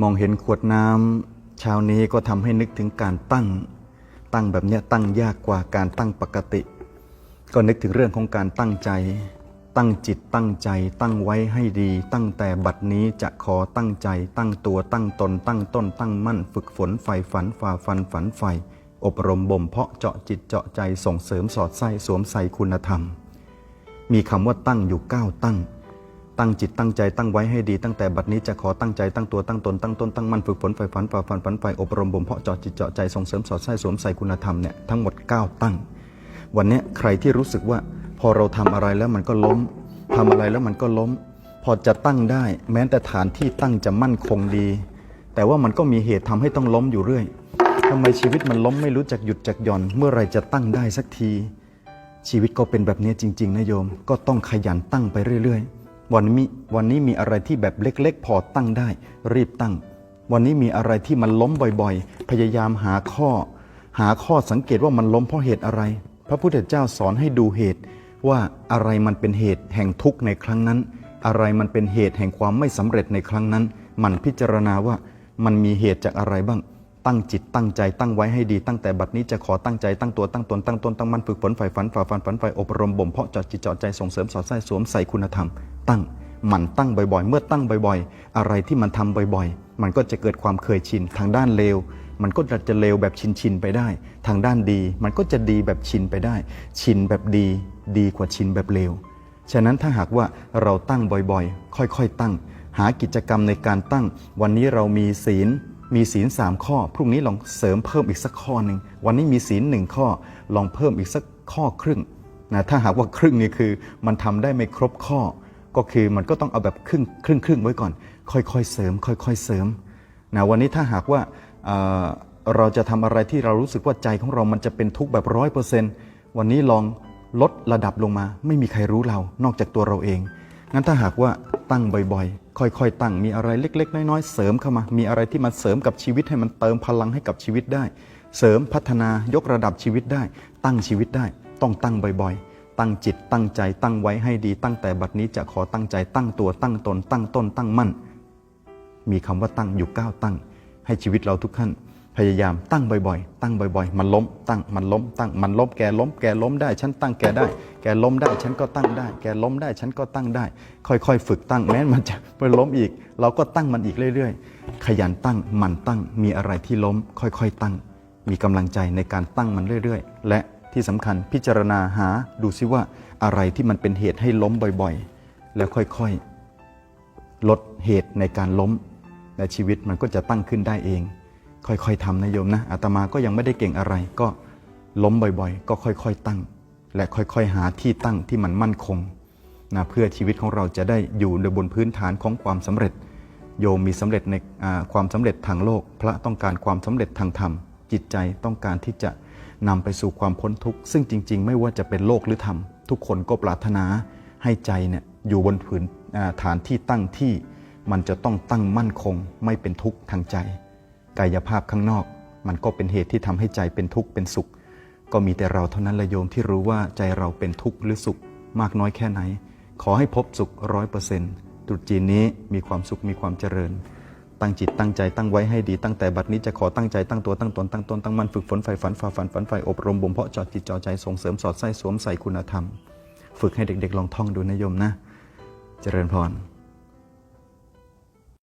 มองเห็นขวดน้ำเช้านี้ก็ทำให้นึกถึงการตั้ง ตั้งแบบเนี้ยตั้งยากกว่าการตั้งปกติ ก็นึกถึงเรื่องของการตั้งใจ ตั้งจิตตั้งใจ ตั้งไว้ให้ดี ตั้งแต่บัดนี้จะขอตั้งใจ ตั้งตัวตั้งตน ตั้งต้น ตั้งมั่น ฝึกฝนใฝ่ฝันฝ่าฟันฝันใฝ่อบรมบ่มเพาะเจาะจิตเจาะใจส่งเสริมสอดไส้สวมใส่คุณธรรม มีคำว่าตั้งอยู่เก้าตั้ง ตั้งจิตตั้งใจตั้งไว้ให้ดีตั้งแต่บัดนี้จะขอตั้งใจตั้งตัวตั้งตนตั้งต้นตั้งมั่นฝึกฝนฝ่ฝันฝ่าฟันฝันฝ่อบรมบ่มเพาะเจาะจิตเจาะใจส่งเสริมสอดไส้สวมใส่คุณธรรมเนี่ยทั้งหมด 9 ตั้ง วันนี้ใครที่รู้สึกว่าพอเราทำอะไรแล้วมันก็ล้มทำอะไรแล้วมันก็ล้ม พอจะตั้งได้ แม้แต่ฐานที่ตั้งจะมั่นคงดี แต่ว่ามันก็มีเหตุทำให้ต้องล้มอยู่เรื่อยทำไมชีวิตมันล้มไม่รู้จักหยุดจักหย่อน เมื่อไรจะตั้งได้สักที ชีวิตก็เป็นแบบนี้จริง ๆนะโยม ก็ต้องขยันตั้งไปเรื่อย ๆ วันนี้มีวันนี้มีอะไรที่แบบเล็ก ๆ พอตั้งได้ รีบตั้ง วันนี้มีอะไรที่มันล้มบ่อยๆ พยายามหาข้อ หาข้อสังเกตว่ามันล้มเพราะเหตุอะไร พระพุทธเจ้าสอนให้ดูเหตุ ว่าอะไรมันเป็นเหตุแห่งทุกข์ในครั้งนั้น อะไรมันเป็นเหตุแห่งความไม่สำเร็จในครั้งนั้น มันพิจารณาว่ามันมีเหตุจากอะไรบ้าง ตั้งจิตตั้งใจตั้งไว้ให้ดีตั้งแต่บัดนี้จะขอตั้งใจตั้งตัวตั้งตนตั้งตนตั้งมั่นฝึกฝนฝ่ายฝันฝ่าฟันฝันฝ่ายอบรมบ่มเพาะจาะจิตจาะใจส่งเสริมสอดไส้สวมใส่คุณธรรม ตั้งหมันตั้งบ่อยๆ เมื่อตั้งบ่อยๆ อะไรที่มันทำบ่อยๆ มันก็จะเกิดความเคยชินทางด้านเลว มันก็จะเลวแบบชินชินๆไปได้ ทางด้านดี มันก็จะดีแบบชินไปได้ ชินแบบดี ดีกว่าชินแบบเลวฉะนั้นถ้าหากว่าเราตั้งบ่อยๆ ค่อยๆตั้ง หากิจกรรมในการตั้ง วันนี้เรามีศีล มีศีลสามข้อ พรุ่งนี้ลองเสริมเพิ่มอีกสักข้อหนึ่งวันนี้มีศีลหนึ่งข้อ ลองเพิ่มอีกสักข้อครึ่งนะถ้าหากว่าครึ่งนี่คือมันทำได้ไม่ครบข้อ ก็คือมันก็ต้องเอาแบบครึ่งครึ่งครึ่งไว้ก่อน ค่อยๆเสริม ค่อยๆเสริมนะวันนี้ถ้าหากว่าเเราจะทำอะไรที่เรารู้สึกว่าใจของเรามันจะเป็นทุกข์แบบร้อยเปอร์เซนต์วันนี้ลองลดระดับลงมา ไม่มีใครรู้เรานอกจากตัวเราเองงั้นถ้าหากว่า ตั้งบ่อยๆ ค่อยๆ ตั้ง มีอะไรเล็ก ๆ น้อยๆ เสริมเข้ามา มีอะไรที่มันเสริมกับชีวิตให้มันเติมพลังให้กับชีวิตได้ เสริมพัฒนายกระดับชีวิตได้ ตั้งชีวิตได้ ต้องตั้งบ่อยๆ ตั้งจิต ตั้งใจ ตั้งไว้ให้ดี ตั้งแต่บัดนี้จะขอตั้งใจ ตั้งตัว ตั้งตน ตั้งต้น ตั้งมั่น มีคำว่าตั้งอยู่ก้าวตั้ง ให้ชีวิตเราทุกขั้น ยายามตั้งบ่อยๆ ตั้งบ่อยๆ มันล้ม ตั้ง มันล้ม ตั้ง มันล้ม แกล้ม แกล้มได้ ฉันตั้งแกได้ แกล้มได้ ฉันก็ตั้งได้ แกล้มได้ ฉันก็ตั้งได้ ค่อยๆ ฝึกตั้ง แม้มันจะไปล้มอีก เราก็ตั้งมันอีกเรื่อยๆ ขยันตั้ง มันตั้ง มีอะไรที่ล้ม ค่อยๆ ตั้ง มีกำลังใจในการตั้งมันเรื่อยๆ และที่สำคัญพิจารณาหาดูซิว่าอะไรที่มันเป็นเหตุให้ล้มบ่อยๆ แล้วค่อยๆ ลดเหตุในการล้ม และชีวิตมันก็จะตั้งขึ้นได้เอง ค่อยๆทำนะโยมนะอาตมาก็ยังไม่ได้เก่งอะไร ก็ล้มบ่อยๆ ก็ค่อยๆตั้ง และค่อยๆหาที่ตั้งที่มันมั่นคงนะเพื่อชีวิตของเราจะได้อยู่ในบนพื้นฐานของความสำเร็จ โยมมีสำเร็จในความสำเร็จทางโลก พระต้องการความสำเร็จทางธรรม จิตใจต้องการที่จะนำไปสู่ความพ้นทุกข์ ซึ่งจริง ๆ ไม่ว่าจะเป็นโลกหรือธรรม ทุกคนก็ปรารถนาให้ใจเนี่ยอยู่บนผืนฐานที่ตั้งที่มันจะต้องตั้งมั่นคง ไม่เป็นทุกข์ทางใจ กายภาพข้างนอก มันก็เป็นเหตุที่ทำให้ใจเป็นทุกข์เป็นสุข ก็มีแต่เราเท่านั้นละโยมที่รู้ว่าใจเราเป็นทุกข์หรือสุขมากน้อยแค่ไหน ขอให้พบสุขร้อยเปอร์เซ็นต์ตรุษจีนนี้มีความสุขมีความเจริญ ตั้งจิตตั้งใจตั้งไว้ให้ดีตั้งแต่บัดนี้จะขอตั้งใจตั้งตัวตั้งตนตั้งตนตั้งมั่นฝึกฝนใฝ่ฝันฝ่าฝันฝันใฝ่อบรมบ่มเพาะจอดจิตจอใจส่งเสริมสอดไส้สวมใส่คุณธรรม ฝึกให้เด็กๆลองท่องดูนะโยมนะ เจริญพร